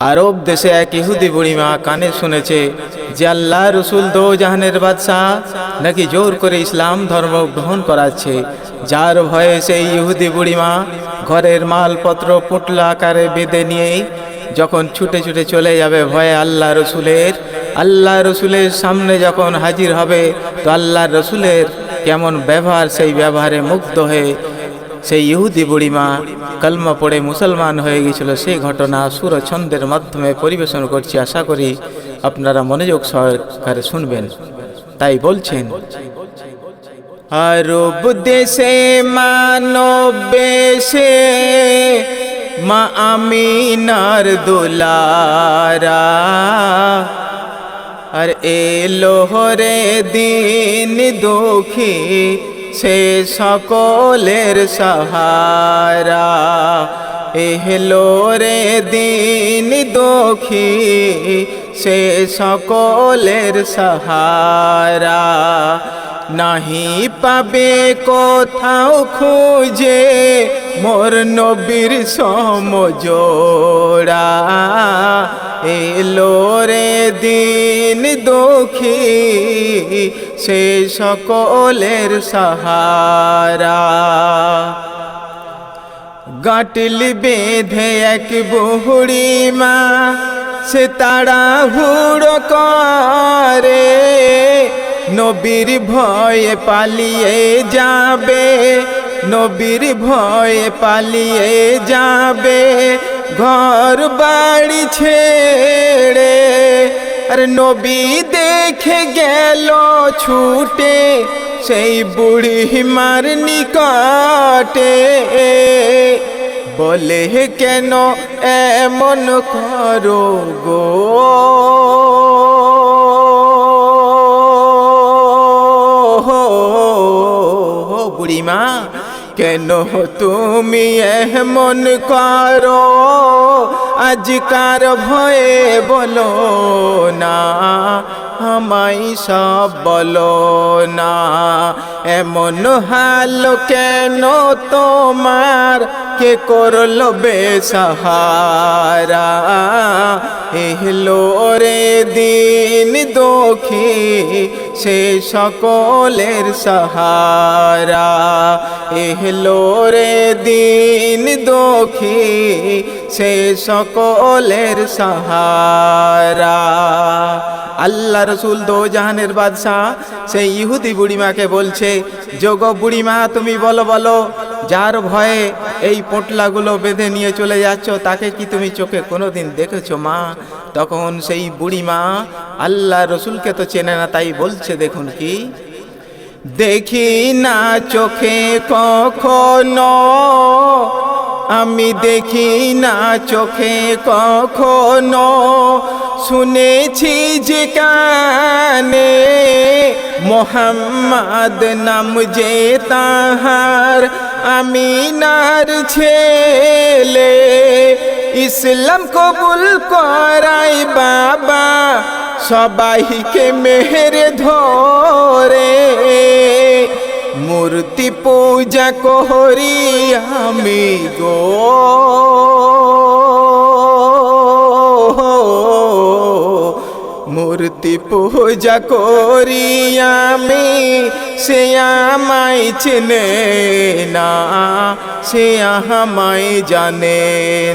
আরব দেশে এক ইহুদি বুড়িমা কানে শুনেছে যে আল্লাহ রসুল দো জাহানের বাদশাহ নাকি জোর করে ইসলাম ধর্ম গ্রহণ করাচ্ছে। যার ভয়ে সেই ইহুদি বুড়িমা ঘরের মালপত্র পুটলা আকারে বেঁধে নিয়ে যখন ছুটে ছুটে চলে যাবে ভয়ে আল্লাহ রসুলের আল্লাহ রসুলের সামনে যখন হাজির হবে, তো আল্লাহ রসুলের কেমন ব্যবহার সেই ব্যবহারে মুগ্ধ হয়ে সেই ইহুদি বুড়িমা কলমা পড়ে মুসলমান হয়ে গিয়েছিল। সেই ঘটনা সুর ছন্দের মাধ্যমে পরিবেশন করছি। আশা করি আপনারা মনোযোগ সহকারে শুনবেন। তাই বলছেন, আরব দেশে মানব বেশে মা আমিনার দুলারা। আর এলো রে দিন দুঃখী সে সকলের সহারা। এহলো রে দিন দুঃখী, সে সকলের সহারা। নাহি পাবে কোথাও খুঁজে মোর নবীর সমজোড়া। এলো রে দিন দুঃখী সে সকলের সাহারা। গাটল বেঁধে এক বহুড়ি মা, সে তাড়া হুড়ো করে। নবীর ভয়ে পালিয়ে যাবে, নবীর ভয়ে পালিয়ে যাবে ঘর বাড়ি ছেড়ে আর নবী দেখে গেল ছুটে, সেই বুড়ি মার নিকটে। বলে, কেন এমন করো গো? বুড়িমা কেন তুমি এমন করো? আজকার ভয়ে বলো না আমাই সব বলো না। এমন হাল কেন তোমার? কে করল বেসাহারা? এহলো রে দিন দুঃখী সে সকলের সাহারা। এহলো রে দিন দুঃখী, সে সকলের সাহারা। আল্লাহ রসুল দো জাহানের বাদশাহ, সেই ইহুদি বুড়িমাকে বলছে যোগ বুড়িমা, তুমি বলো বলো, যার ভয়ে এই পোটলাগুলো বেঁধে নিয়ে চলে যাচ্ছ, তাকে কি তুমি চোখে কোনোদিন দেখেছ, মা? তখন সেই বুড়িমা, আল্লাহ রসুলকে তো চেনে না, তাই বলছে, দেখুন কি। দেখি না চোখে কখনো, আমি দেখি না চোখে কখনো। শুনেছি যে কানে মোহাম্মদ নাম যে তাহার আমি নার ছেলে। ইসলাম কবুল করাই বাবা, সবাইকে মেহেরে ধরে। মূর্তি পূজা করি আমি গো। মূর্তি পূজা করি আমি সে আমায় চেনে না, সে আমায় জানে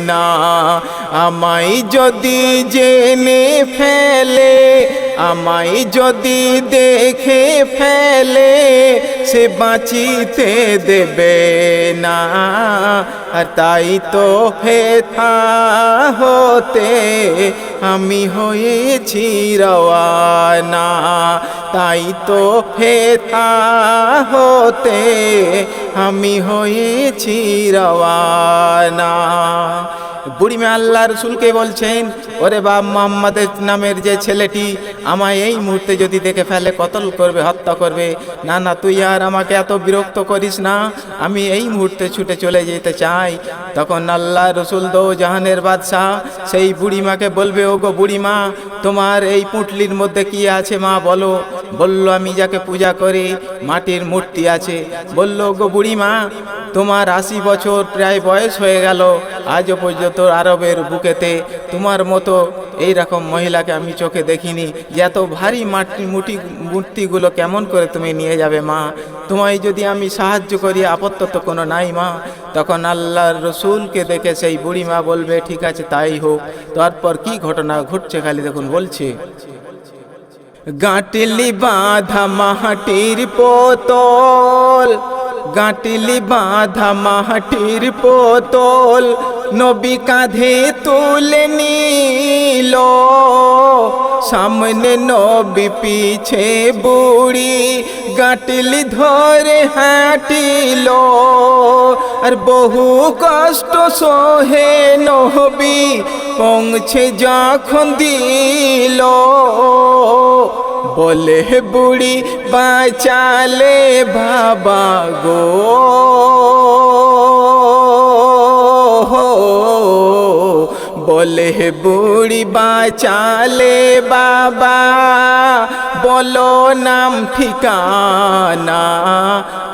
না। আমায় যদি জেনে ফেলে, আমায় যদি দেখে ফেলে সে বাঁচিতে দেবে না। আর তাই তো হেথা হতে আমি হয়েছি রওয়ানা। তাই তো হেথা হতে আমি হয়েছি রওয়ানা। বুড়িমা আল্লাহ রসুলকে বলছেন, ওরে বাপ মোহাম্মদের নামের যে ছেলেটি, আমায় এই মুহূর্তে যদি দেখে ফেলে, কতল করবে, হত্যা করবে? না না, তুই আর আমাকে এত বিরক্ত করিস না। আমি এই মুহূর্তে ছুটে চলে যেতে চাই। তখন আল্লাহ রসুল দো জাহানের বাদশাহ সেই বুড়িমাকে বলবে ও গো বুড়িমা, তোমার এই পুঁটলির মধ্যে কি আছে মা, বলো। বলল, আমি যাকে পূজা করি, মাটির মূর্তি আছে। বলল, গো বুড়িমা, তোমার আশি বছর প্রায় বয়স হয়ে গেল। আজও পর্যন্ত আরবের বুকেতে তোমার মতো এই রকম মহিলাকে আমি চোখে দেখিনি। যে এত ভারী মাটি মুটি মূর্তিগুলো কেমন করে তুমি নিয়ে যাবে, মা? তোমায় যদি আমি সাহায্য করি, আপত্ত তো কোনো নাই, মা। তখন আল্লাহর রসুলকে দেখে সেই বুড়ি মা বলবে, ঠিক আছে, তাই হোক। তারপর কি ঘটনা ঘটছে খালি দেখুন, বলছে গাঁটলি বাঁধা মাহাটির পোতল গাঁটলি বাঁধা মাহাটির পোতল নবী কাঁধে তুলে নিল। সামনে নবী পিছে বুড়ি গাঁটলি ধরে হাঁটিল। আর বহু কষ্ট সোহে নবী পৌঁছে যখন দিল। বলে বুড়ি বাঁচালে বাবা গো। বলে বুড়ি বাঁচালে বাবা বলো নাম ঠিকানা,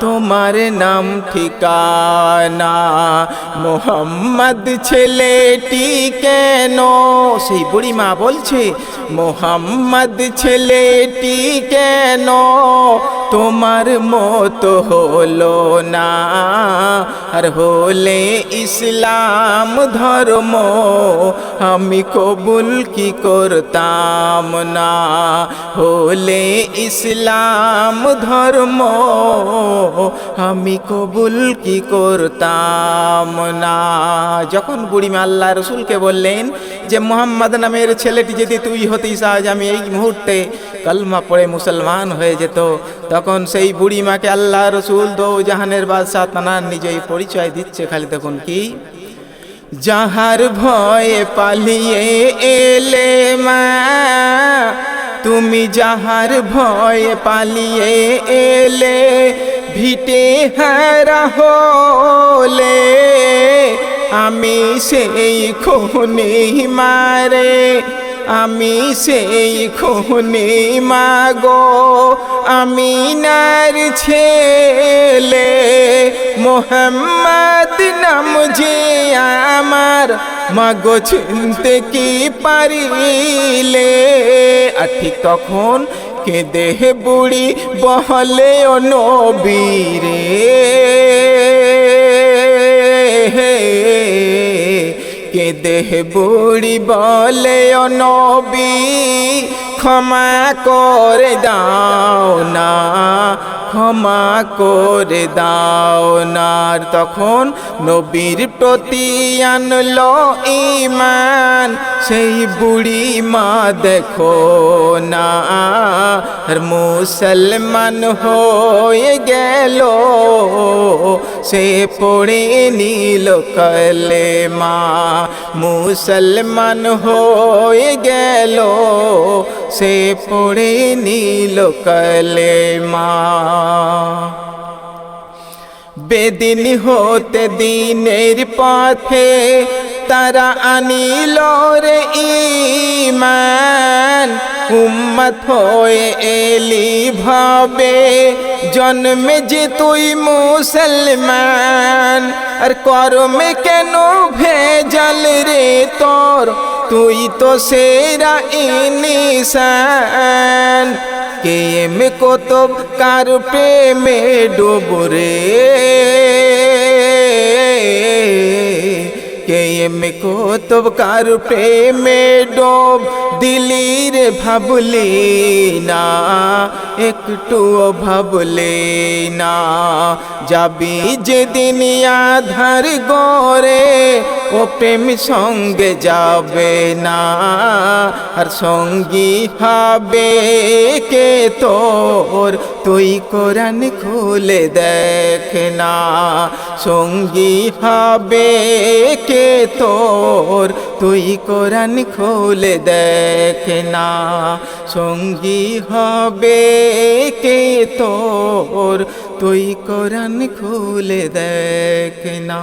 তোমার নাম ঠিকানা। মোহাম্মদ ছেলেটি কেন? সেই বুড়ি মা বলছে, মোহাম্মদ ছেলেটি কেন? তোমার মতো হলো না। আর হলে ইসলাম ধর্ম, আমি কবুল কি করতাম না? হলে ইসলাম ধর্ম আমি কবুল কি করতাম না? যখন বুড়িমা আল্লাহ রসুলকে বললেন যে, মোহাম্মদ নামের ছেলেটি যদি তুই হতিস, আজ আমি এই মুহূর্তে কলমা পড়ে মুসলমান হয়ে যেত। তখন সেই বুড়িমাকে আল্লাহ রসুল দো জাহানের বাদশাহ তানার নিজেই পরিচয় দিচ্ছে খালি তখন কি। যাহার ভয়ে পালিয়ে এলে মা তুমি যাহার ভয় পালিয়ে এলে ভিটে হারা হলে আমি সেই খুনি মারে। আমি সেই খুনি মাগো, আমি নার ছেলে। মোহাম্মদ নাম যে আমার, মাগো চিনতে কি পারিলে? আর ঠিক তখন কেঁদে বুড়ি বহলে ও নবীরে। কেঁদে বুড়ি বলে নবী ক্ষমা করে দাও না, ক্ষমা করে দাও না। তখন নবীর প্রতি আনল ইমান সেই বুড়ি মা দেখো না, আর মুসলমান হয়ে গেল। সে পড়ে নিল কলে মা মুসলমান হয়ে গেল। সে পড়ে নিল কলে মা বেদিন হতে দিনের পথে তারা আনিল ইমান, উম্মত হয়ে এলি ভাবে। জন্মে যে তুই মুসলমান, আর কর্মে কেন ভেজাল রে তোর? তুই তো সেরা ইনিসান। কেম কতব, কার প্রেমে ডোবরে? কেম কতব কার প্রেমে ডোব? দিলির ভাবলি না, একটুও ভাবলে না। যাবি যেদিন আধার গরে ও প্রেম সঙ্গে যাবে না। আর সঙ্গী হবে কে তোর? তুই কোরআন খুলে দেখ না। সঙ্গী হবে কে তোর? তুই কোরআন খুলে দেখ না। সঙ্গী হবে কে তোর? তুই কোরআন খুলে দেখ না।